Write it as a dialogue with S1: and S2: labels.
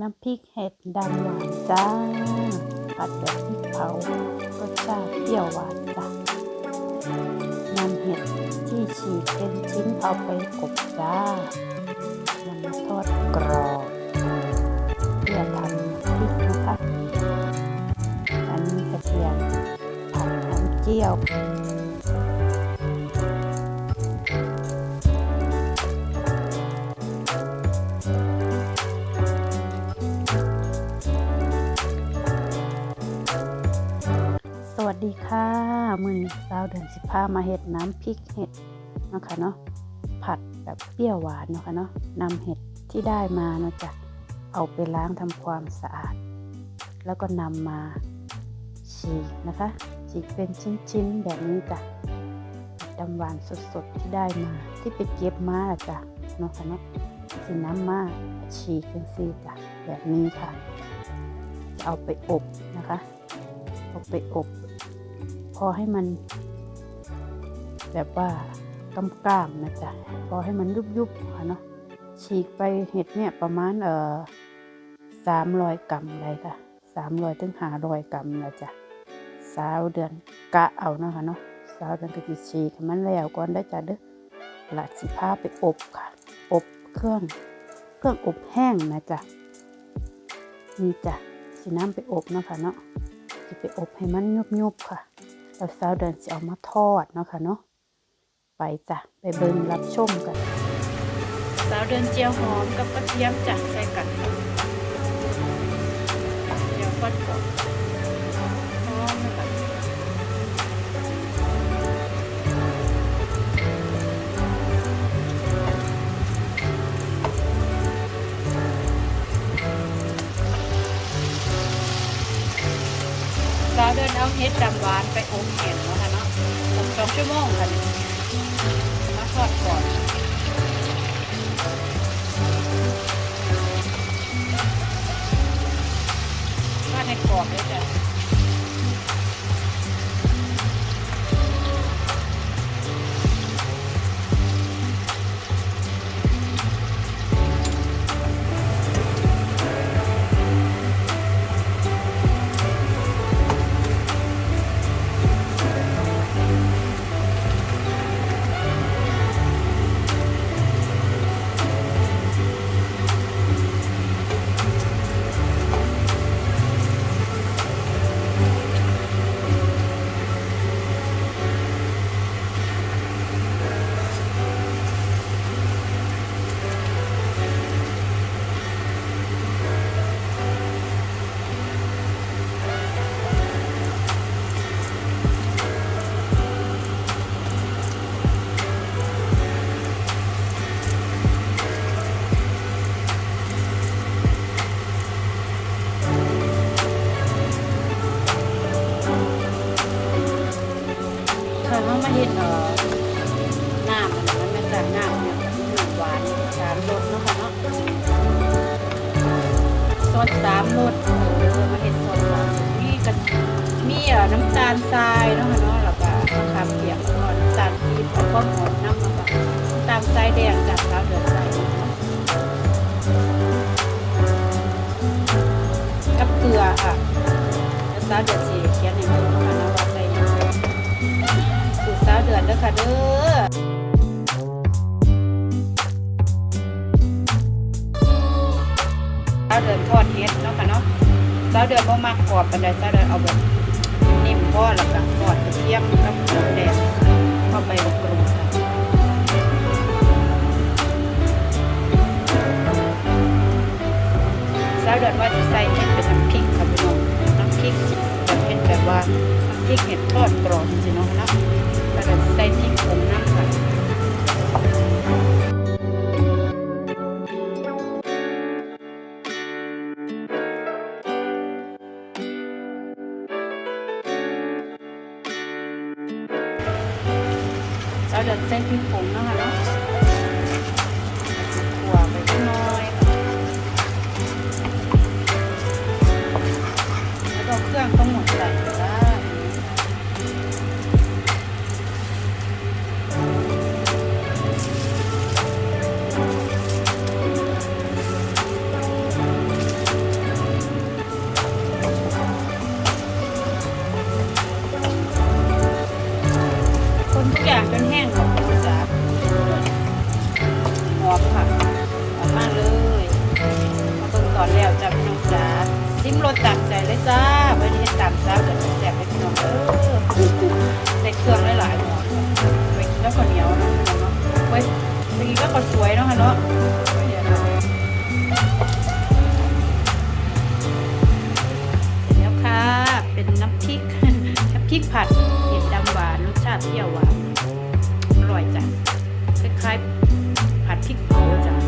S1: น้ำพริกเห็ดดำหวานจ้าผัดแบบพริกเผารสชาติเปรี้ยวหวานจ้ะนำเห็ดที่ฉีกเป็นชิ้นเอาไปกบจ้า ค่ะมือนี้สาวเดือนสิบห้ามาเห็ดน้ำพริกเห็ดเนาะคะเนาะผัดแบบเปรี้ยวหวานเนาะคะเนาะนำเห็ดที่ได้มาเนาะจ้ะเอาไปล้างทำความสะอาด แล้วก็นำมาฉีกนะคะฉีกเป็นชิ้นๆแบบนี้จ้ะดำหวานสดๆที่ได้มา ที่ไปเก็บมาจ้ะเนาะคะเนาะสิน้ำมาฉีกกันซีจ้ะแบบนี้ค่ะ เอาไปอบนะคะ เอาไปอบ อให้มัน แบบว่ากำกล้ามๆนะจ๊ะพอให้มันยุบยุบๆค่ะเนาะฉีกไปเห็ดเนี่ยประมาณเอ่อสามรอยกรัมเลยค่ะสามรอยถึงห้าร้อยกรัมนะจ๊ะสาวเดือนกะเอานะคะเนาะสาวเดือนก็จะฉีกมันแล้วก่อนได้จ้ะเด้อหลัดสิพาไปอบค่ะ อบเครื่องเครื่องอบแห้งนะจ๊ะนี่จ้ะสิน้ำไปอบนะคะเนาะจะไปอบให้มันยุบๆค่ะ สาวเดินจะเอามาทอดเนาะค่ะเนาะไปจ้ะไปเบิ่งรับชมกัน สาวเดินเจียวหอมกับกระเทียมจ้ะใส่กันเจียวฟัดก่อน นิดดำหวานไปอบแห้งเนาะค่ะเนาะอบสองชั่วโมงค่ะมาทอดก่อน ก็หอมน้ำแล้วก็น้ำตาลทรายแดงจากสาวเดือนใส่กับเกลือค่ะแล้วสาวเดือนสีเขียนให้ดูเนะค่ะนะว่าใส่ยังสูตรสาวเดือนเด้อค่ะเด้อสาวเดือนทอดเฮ็ดเนาะค่ะเนาะสาวเดือนบ่มักกรอบปานใดสาวเดือนเอาแบบนิ่มพอแล้วก็ทอดกระเทียมกับหอมแดง เข้าไปอบกรุงค่ะสาวเดือนว่าจะใส่เห็ดเป็นน้ำพริกค่ะพี่น้องน้ำพริกแบบเป็นแบบว่าน้ำพริกเห็ดทอดกรอบสิเนาะเนาะ เราเดินใส่พริกผงเนาะค่ะเนาะขัวไปนิดน้อยแล้วก็เครื่องต้องหมดเลย มรสตัมใจเลยจ้าบริเวณตามจ้าเกัดแสบไปพี่น้องเออใส่เครื่องหลายๆหัวนไปกินแล้วก็าวเหนียวนะเนาะไว้ไปกินก็ข้สวยเนาะฮะเนาะแล้วค่ะ เป็นน้ำพริกน้ำพริกผัดเผ็ดดำหวานรสชาติเปรี้ยวหวานอร่อยจ้ะคล้ายๆผัดพริกเผาจ้ะ